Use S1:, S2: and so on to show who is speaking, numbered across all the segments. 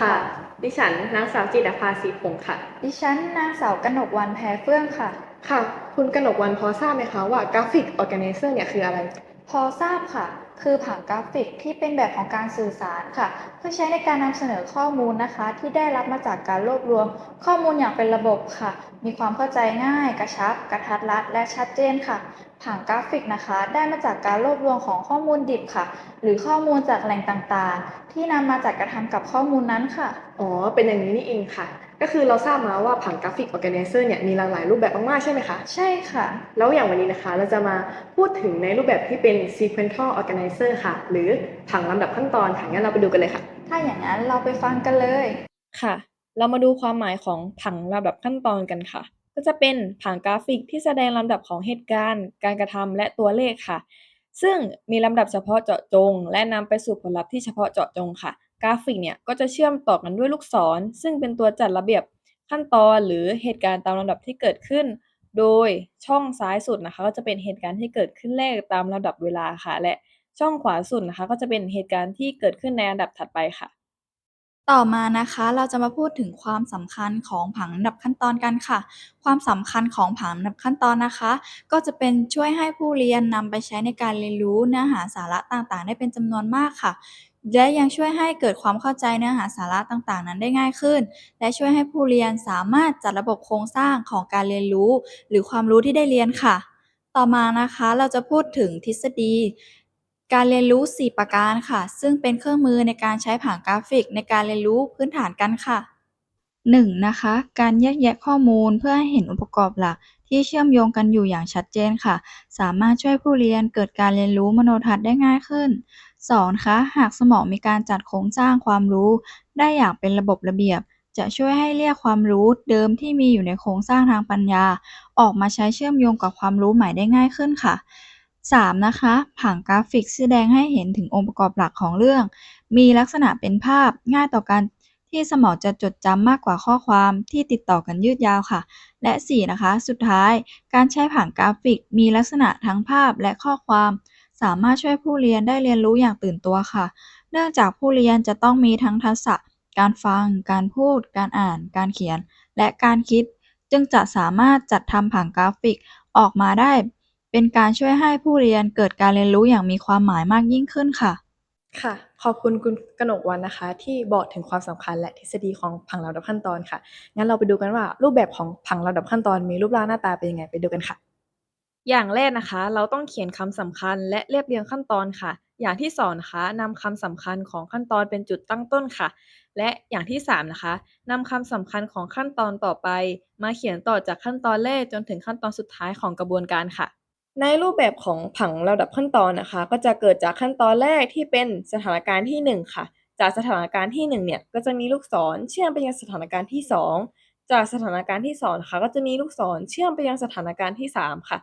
S1: ค่ะ ดิฉันนางสาวจิตรภาสีผงค่ะ
S2: ดิฉันนางสาวกนกวันแพรเฟื่องค่ะ
S1: ค่ะ คุณกนกวันพอทราบไหมคะว่ากราฟิกออแกไนเซอร์เนี่ยคืออะไร
S2: พอทราบค่ะ คือผังกราฟิกที่เป็นแบบของการสื่อสารค่ะ เพื่อใช้ในการนำเสนอข้อมูลนะคะ ที่ได้รับมาจากการรวบรวม ข้อมูลอย่างเป็นระบบค่ะ มีความเข้าใจง่าย กระชับ กระทัดรัด และชัดเจนค่ะ ผังกราฟิกนะคะ ได้มาจากการรวบรวมของข้อมูลดิบค่ะ หรือข้อมูลจากแหล่งต่างๆ ที่นำมาจัดกระทำกับข้อมูลนั้นค่ะ
S1: อ๋อ เป็นอย่างนี้นี่เองค่ะ ก็คือเราทราบมาว่าผังกราฟิกออแกไนเซอร์เนี่ยมีหลากหลายรูปแบบมากๆใช่ไหมคะ
S2: ใช่ค่ะ
S1: แล้วอย่างวันนี้นะคะเราจะมาพูดถึงในรูปแบบที่เป็น sequential organizer ค่ะ หรือผังลำดับขั้นตอนค่ะงั้นเราไปดูกันเลยค่ะ
S2: ถ้าอย่างนั้นเราไปฟังกันเลย
S3: ค่ะ เรามาดูความหมายของผังลำดับขั้นตอนกันค่ะ ก็จะเป็นผังกราฟิกที่แสดงลำดับของเหตุการณ์ การกระทำและตัวเลขค่ะ ซึ่งมีลำดับเฉพาะเจาะจง และนำไปสู่ผลลัพธ์ที่เฉพาะเจาะจงค่ะ กราฟิกเนี่ยก็จะเชื่อมต่อกันด้วยลูกศร ซึ่งเป็นตัวจัดระเบียบขั้นตอนหรือเหตุการณ์ตามลำดับที่เกิดขึ้น โดยช่องซ้ายสุดนะคะก็จะเป็นเหตุการณ์ที่เกิดขึ้นแรกตามลำดับเวลาค่ะ และช่องขวาสุดนะคะก็จะเป็นเหตุการณ์ที่เกิดขึ้นในอันดับถัดไปค่ะ
S2: ต่อมานะคะเราจะมาพูดถึงความสำคัญของผังลำดับขั้นตอนกันค่ะ ความสำคัญของผังลำดับขั้นตอนนะคะ ก็จะเป็นช่วยให้ผู้เรียนนำไปใช้ในการเรียนรู้เนื้อหาสาระต่างๆ ได้เป็นจำนวนมากค่ะ และยังช่วยให้เกิดความเข้าใจเนื้อหาสาระต่างๆ นั้นได้ง่ายขึ้น และช่วยให้ผู้เรียนสามารถจัดระบบโครงสร้างของการเรียนรู้ หรือความรู้ที่ได้เรียนค่ะ ต่อมานะคะเราจะพูดถึงทฤษฎี การเรียนรู้ 4 ประการค่ะ ซึ่งเป็นเครื่องมือในการใช้ผังกราฟิกในการเรียนรู้พื้นฐานกันค่ะ 1. นะคะ การแยกแยะข้อมูลเพื่อให้เห็นองค์ประกอบหลักที่เชื่อมโยงกันอยู่อย่างชัดเจนค่ะ สามารถช่วยผู้เรียนเกิดการเรียนรู้มโนทัศน์ได้ง่ายขึ้น 2. คะหากสมองมีการจัดโครงสร้างความรู้ ได้อย่างเป็นระบบระเบียบ จะช่วยให้เรียกความรู้เดิมที่มีอยู่ในโครงสร้างทางปัญญา ออกมาใช้เชื่อมโยงกับความรู้ใหม่ได้ง่ายขึ้นค่ะ 3. นะคะ ผังกราฟิกแสดงให้เห็นถึงองค์ประกอบหลักของเรื่อง มีลักษณะเป็นภาพง่ายต่อการที่สมองจะจดจำมากกว่าข้อความที่ติดต่อกันยืดยาวค่ะ และ 4. นะคะ สุดท้าย การใช้ผังกราฟิก มีลักษณะทั้งภาพและข้อความ สามารถช่วยผู้เรียนได้เรียนรู้อย่างตื่นตัวค่ะ เนื่องจากผู้เรียนจะต้องมีทั้งทักษะ การฟัง การพูด การอ่าน การเขียน และการคิด จึงจะสามารถจัดทำผังกราฟิกออกมาได้ เป็นการช่วยให้ผู้เรียนเกิดการเรียนรู้อย่างมีความหมายมากยิ่งขึ้นค่ะ
S3: ค่ะ ขอบคุณคุณกนกวันนะคะ ที่บอกถึงความสำคัญและทฤษฎีของผังลำดับขั้นตอนค่ะ งั้นเราไปดูกันว่ารูปแบบของผังลำดับขั้นตอนมีรูปร่างหน้าตาเป็นยังไงไปดูกันค่ะ อย่างแรกนะคะ เราต้องเขียนคำสำคัญ และเรียบเรียงขั้นตอนค่ะ อย่างที่สองนะคะนำคำสำคัญของขั้นตอนเป็นจุดตั้งต้นค่ะ และอย่างที่สามนะคะนำคำสำคัญของขั้นตอนต่อไป มาเขียนต่อจากขั้นตอนแรกจนถึงขั้นตอนสุดท้ายของกระบวนการค่ะ ในรูปแบบของผังลำดับขั้นตอนนะคะ ก็จะเกิดจากขั้นตอนแรกที่เป็นสถานการณ์ที่หนึ่งค่ะ จากสถานการณ์ที่หนึ่งเนี่ยก็จะมีลูกศรเชื่อมไปยังสถานการณ์ที่สองจากสถานการณ์ที่สองนะคะก็จะมีลูกศรเชื่อมไปยังสถานการณ์ที่สามค่ะ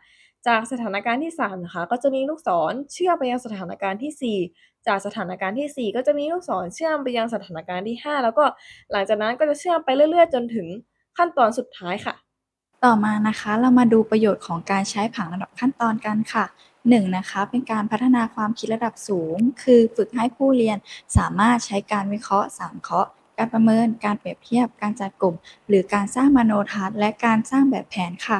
S3: จากสถานการณ์ที่3นะคะก็จะมีลูกศรเชื่อมไปยังสถานการณ์ที่ 4 จากสถานการณ์ที่ 4 ก็จะมีลูกศรเชื่อมไปยังสถานการณ์ที่ 5 แล้วก็หลังจากนั้นก็จะเชื่อมไปเรื่อย ๆ จนถึงขั้นตอนสุดท้ายค่ะ
S2: ต่อมานะคะเรามาดูประโยชน์ของการใช้ผังลำดับขั้นตอนกันค่ะ 1. นะคะเป็นการพัฒนาความคิดระดับสูง คือฝึกให้ผู้เรียนสามารถใช้การวิเคราะห์สังเคราะห์ การประเมิน การเปรียบเทียบ การจัดกลุ่ม หรือการสร้างมโนทัศน์และการสร้างแบบแผนค่ะ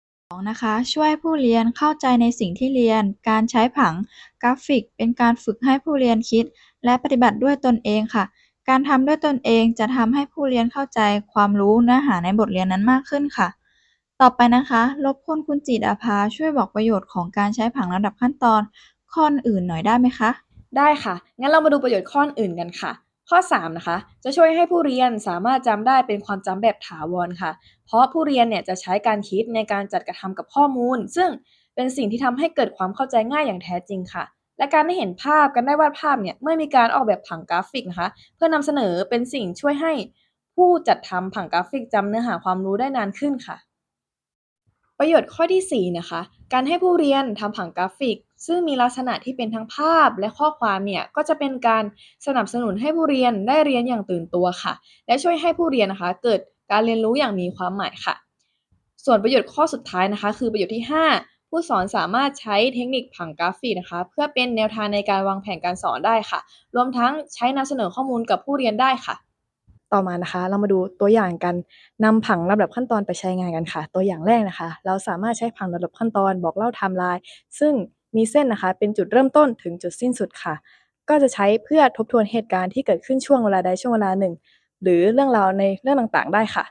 S2: 2. นะคะช่วยผู้เรียนเข้าใจในสิ่งที่เรียน การใช้ผังกราฟิก เป็นการฝึกให้ผู้เรียนคิด และปฏิบัติด้วยตนเองค่ะ การทำด้วยตนเองจะทำให้ผู้เรียนเข้าใจความรู้เนื้อหาในบทเรียนนั้นมากขึ้นค่ะ ต่อไปนะคะรบกวนคุณจิตรอาภาช่วยบอกประโยชน์ของการใช้ผังลำดับขั้นตอนข้ออื่นหน่อยได้ไหมคะ
S3: ได้ค่ะ งั้นเรามาดูประโยชน์ข้ออื่นกันค่ะ ข้อ 3 นะคะ จะช่วยให้ผู้เรียนสามารถจำได้เป็นความจำแบบถาวรค่ะ เพราะผู้เรียนเนี่ยจะใช้การคิดในการจัดกระทำกับข้อมูล ซึ่งเป็นสิ่งที่ทำให้เกิดความเข้าใจง่ายอย่างแท้จริงค่ะ และการได้เห็นภาพการได้วาดภาพเนี่ยเมื่อมีการออกแบบผังกราฟิกนะคะ เพื่อนำเสนอเป็นสิ่งช่วยให้ผู้จัดทำผังกราฟิกจำเนื้อหาความรู้ได้นานขึ้นค่ะ ประโยชน์ข้อที่ 4 นะคะ การให้ผู้เรียนทำผังกราฟิก ซึ่งมีลักษณะที่เป็นทั้งภาพและข้อความเนี่ย ก็จะเป็นการสนับสนุนให้ผู้เรียนได้เรียนอย่างตื่นตัวค่ะ และช่วยให้ผู้เรียนนะคะ เกิดการเรียนรู้อย่างมีความหมายค่ะ ส่วนประโยชน์ข้อสุดท้ายนะคะ คือประโยชน์ที่ 5 ผู้สอนสามารถใช้เทคนิคผังกราฟิกนะคะ เพื่อเป็นแนวทางในการวางแผนการสอนได้ค่ะ รวมทั้งใช้นำเสนอข้อมูลกับผู้เรียนได้ค่ะ ต่อมานะคะ เรามาดูตัวอย่างการนำผังลำดับขั้นตอนไปใช้งานกันค่ะ ตัวอย่างแรกนะคะ เราสามารถใช้ผังลำดับขั้นตอนบอกเล่าไทม์ไลน์ซึ่งมีเส้นนะคะ เป็นจุดเริ่มต้นถึงจุดสิ้นสุดค่ะ ก็จะใช้เพื่อทบทวนเหตุการณ์ที่เกิดขึ้นช่วงเวลาใดช่วงเวลาหนึ่ง หรือเรื่องราวในเรื่องต่างๆ ได้ค่ะ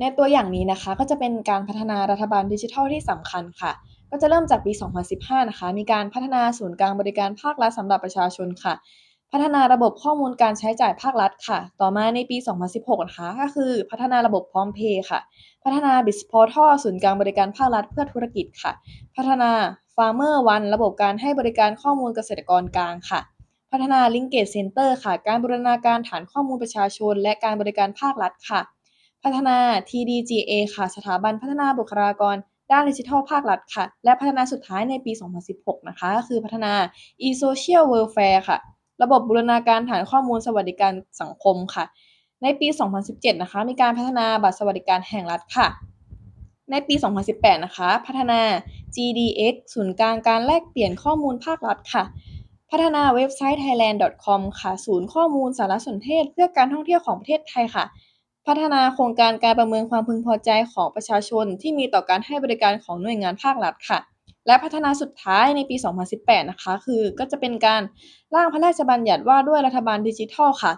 S3: ในตัวอย่างนี้นะคะก็จะเป็นการพัฒนารัฐบาลดิจิทัลที่สำคัญค่ะ ก็จะเริ่มจากปี 2015 นะคะ มีการพัฒนาศูนย์กลางบริการภาครัฐสำหรับประชาชนค่ะ พัฒนาระบบข้อมูลการใช้จ่ายภาครัฐค่ะ ต่อมาในปี 2016 นะคะ ก็คือพัฒนาระบบพร้อมเพย์ค่ะ พัฒนา b i z Portal ศูนย์กลางบริการภาครัฐเพื่อธุรกิจค่ะ พัฒนา Farmer One ระบบการให้บริการข้อมูลเกษตรกรกลางค่ะ พัฒนา Linkage Center ค่ะ การบูรณาการฐานข้อมูลประชาชน และการบริการภาครัฐค่ะ พัฒนา TDGA ค่ะ สถาบันพัฒนาบุคลากรด้านดิจิทัลภาครัฐค่ะ และพัฒนาสุดท้ายในปี 2016 นะคะก็คือพัฒนา e-social welfare ค่ะ ระบบบูรณาการฐานข้อมูลสวัสดิการสังคมค่ะ ในปี 2017 นะคะ มีการพัฒนาบัตรสวัสดิการแห่งรัฐค่ะ ในปี 2018 นะคะ พัฒนา GDX ศูนย์กลางการแลกเปลี่ยนข้อมูลภาครัฐค่ะ พัฒนาเว็บไซต์ thailand.com ค่ะ ศูนย์ข้อมูลสารสนเทศ เพื่อการท่องเที่ยวของประเทศไทยค่ะ พัฒนาโครงการการประเมินความพึงพอใจของประชาชน ที่มีต่อการให้บริการของหน่วยงานภาครัฐค่ะ และพัฒนาสุดท้ายในปี 2018 นะคะ คือก็จะเป็นการร่างพระราชบัญญัติว่าด้วยรัฐบาลดิจิทัลค่ะ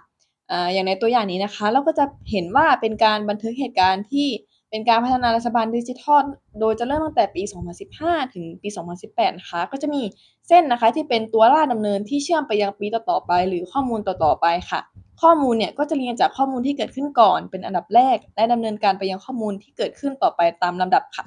S3: อย่างในตัวอย่างนี้นะคะ เราก็จะเห็นว่าเป็นการบันทึกเหตุการณ์ที่เป็นการพัฒนารัฐบาลดิจิทัล โดยจะเริ่มตั้งแต่ปี 2015 ถึงปี 2018 นะคะ ก็จะมีเส้นนะคะที่เป็นตัวล่ากดำเนินที่เชื่อมไปยังปีต่อๆไป หรือข้อมูลต่อๆไปค่ะ ข้อมูลเนี่ยก็จะเรียงจากข้อมูลที่เกิดขึ้นก่อนเป็นอันดับแรก และดำเนินการไปยังข้อมูลที่เกิดขึ้นต่อไปตามลำดับค่ะ